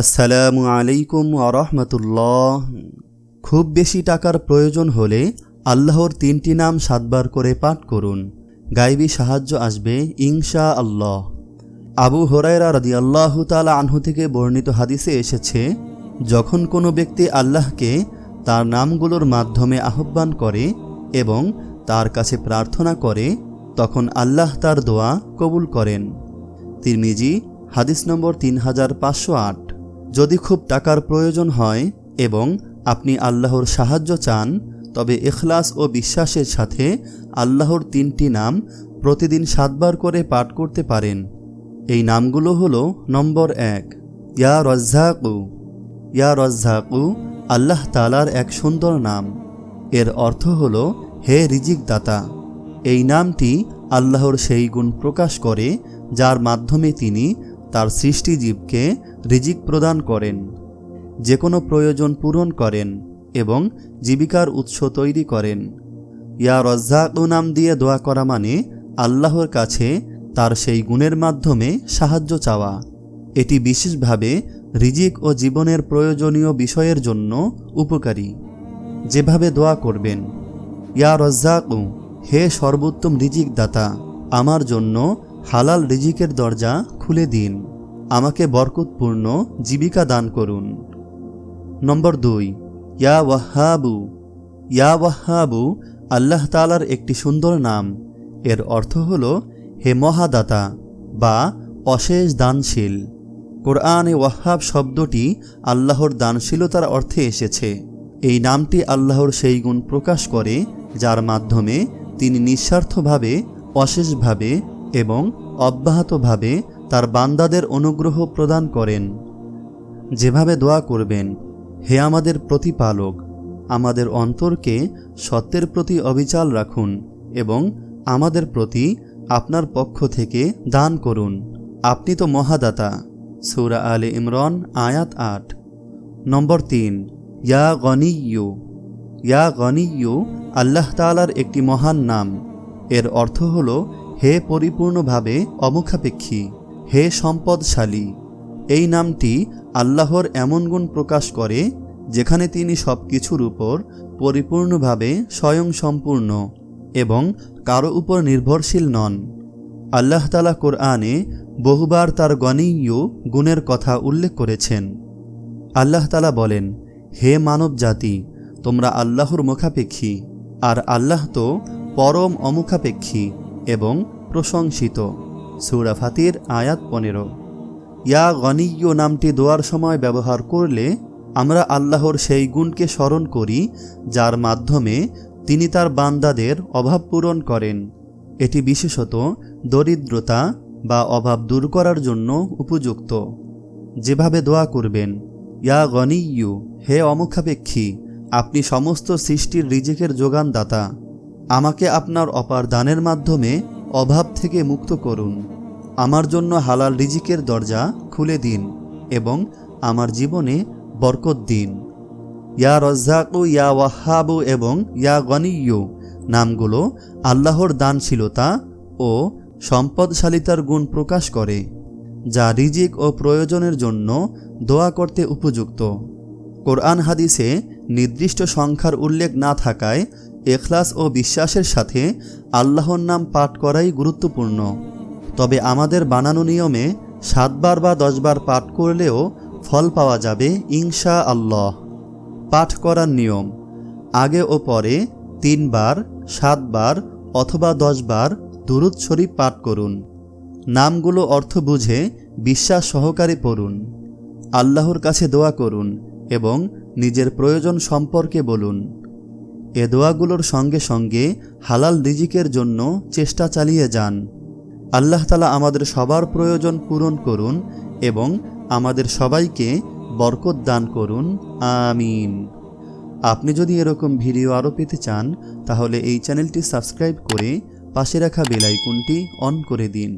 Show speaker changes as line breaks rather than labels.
আসসালামু আলাইকুম আরহামতুল্লাহ খুব বেশি টাকার প্রয়োজন হলে আল্লাহর তিনটি নাম সাতবার করে পাঠ করুন। গাইবী সাহায্য আসবে ইনশা আল্লাহ আবু হরাইরা রাদি আল্লাহ তালা আনহু থেকে বর্ণিত হাদিসে এসেছে, যখন কোনো ব্যক্তি আল্লাহকে তার নামগুলোর মাধ্যমে আহ্বান করে এবং তার কাছে প্রার্থনা করে, তখন আল্লাহ তার দোয়া কবুল করেন। তিরমিজি, হাদিস নম্বর তিন হাজার পাঁচশো আট। যদি খুব টাকার প্রয়োজন হয় এবং আপনি আল্লাহর সাহায্য চান, তবে এখলাস ও বিশ্বাসের সাথে আল্লাহর তিনটি নাম প্রতিদিন সাতবার করে পাঠ করতে পারেন। এই নামগুলো হলো নম্বর এক, ইয়া রজ্জাকু। ইয়া রজ্জাকু আল্লাহ তালার এক সুন্দর নাম। এর অর্থ হল, হে রিজিক দাতা এই নামটি আল্লাহর সেই গুণ প্রকাশ করে, যার মাধ্যমে তিনি তার সৃষ্টিজীবকে রিজিক প্রদান করেন যে কোনো প্রয়োজন পূরণ করেন এবং জীবিকার উৎস তৈরি করেন। ইয়া রজ্জাকু নাম দিয়ে দোয়া করা মানে আল্লাহর কাছে তার সেই গুণের মাধ্যমে সাহায্য চাওয়া। এটি বিশেষভাবে রিজিক ও জীবনের প্রয়োজনীয় বিষয়ের জন্য উপকারী। যেভাবে দোয়া করবেন, ইয়া রজ্জাকু, হে সর্বোত্তম রিজিক দাতা আমার জন্য হালাল রিজিকের দরজা খুলে দিন, আমাকে বরকতপূর্ণ জীবিকা দান করুন। নম্বর দুই, ইয়া ওয়াহাবু ইয়া ওয়াহাবু আল্লাহ তালার একটি সুন্দর নাম। এর অর্থ হল হে মহাদাতা বা অশেষ দানশীল। কোরআনে ওয়াহাব শব্দটি আল্লাহর দানশীলতার অর্থে এসেছে। এই নামটি আল্লাহর সেই গুণ প্রকাশ করে, যার মাধ্যমে তিনি নিঃস্বার্থভাবে, অশেষভাবে এবং অব্যাহতভাবে তার বান্দাদের অনুগ্রহ প্রদান করেন। যেভাবে দোয়া করবেন, হে আমাদের প্রতিপালক, আমাদের অন্তরকে সত্যের প্রতি অবিচাল রাখুন এবং আমাদের প্রতি আপনার পক্ষ থেকে দান করুন। আপনি তো মহাদাতা। সৌরা আলে ইমরান, আয়াত আট। নম্বর তিন, ইয়া গনিয়ু ইয়া গনিয়ু আল্লাহ তালার একটি মহান নাম। এর অর্থ হল, হে পরিপূর্ণভাবে অমুখাপেক্ষী। হে সম্পদশালী, এই নামটি আল্লাহর এমন গুণ প্রকাশ করে যেখানে তিনি সব কিছুর উপর পরিপূর্ণভাবে স্বয়ংসম্পূর্ণ এবং কারও উপর নির্ভরশীল নন। আল্লাহ তালা কোরআনে বহুবার তার গণীয় গুণের কথা উল্লেখ করেছেন। আল্লাহ তালা বলেন, হে মানব জাতি তোমরা আল্লাহর মুখাপেক্ষী, আর আল্লাহ তো পরম অমুখাপেক্ষী এবং প্রশংসিত। সৌরা ফাতির, আয়াত পনেরো। ইয়া গণীয় নামটি দোয়ার সময় ব্যবহার করলে আমরা আল্লাহর সেই গুণকে স্মরণ করি, যার মাধ্যমে তিনি তার বান্দাদের অভাব পূরণ করেন। এটি বিশেষত দরিদ্রতা বা অভাব দূর করার জন্য উপযুক্ত। যেভাবে দোয়া করবেন, ইয়া গণীয়ু হে অমুখাপেক্ষী, আপনি সমস্ত সৃষ্টির রিজিকের যোগানদাতা। আমাকে আপনার অপার দানের মাধ্যমে অভাব থেকে মুক্ত করুন। আমার জন্য হালাল রিজিকের দরজা খুলে দিন এবং আমার জীবনে বরকত দিন। ইয়া রজ্জাকু, ইয়া ওয়াহাবু এবং ইয়া গনিয়ু নামগুলো আল্লাহর দানশীলতা ও সম্পদশালিতার গুণ প্রকাশ করে, যা রিজিক ও প্রয়োজনের জন্য দোয়া করতে উপযুক্ত। কোরআন হাদিসে নির্দিষ্ট সংখ্যার উল্লেখ না থাকায় এখলাস ও বিশ্বাসের সাথে আল্লাহর নাম পাঠ করাই গুরুত্বপূর্ণ। তবে আমাদের বানানো নিয়মে সাতবার বা দশবার পাঠ করলেও ফল পাওয়া যাবে ইনশা আল্লাহ পাঠ করার নিয়ম, আগে ও পরে তিনবার, সাতবার অথবা দশবার দুরুদ শরীফ পাঠ করুন। নামগুলো অর্থ বুঝে বিশ্বাস সহকারে পড়ুন। আল্লাহর কাছে দোয়া করুন এবং নিজের প্রয়োজন সম্পর্কে বলুন। এ দোয়াগুলোর সঙ্গে সঙ্গে হালাল রিজিকের জন্য চেষ্টা চালিয়ে যান। আল্লাহ তালা আমাদের সবার প্রয়োজন পূরণ করুন এবং আমাদের সবাইকে বরকত দান করুন। আমিন। আপনি যদি এরকম ভিডিও আরও পেতে চান, তাহলে এই চ্যানেলটি সাবস্ক্রাইব করে পাশে রাখা বেলাইকুনটি অন করে দিন।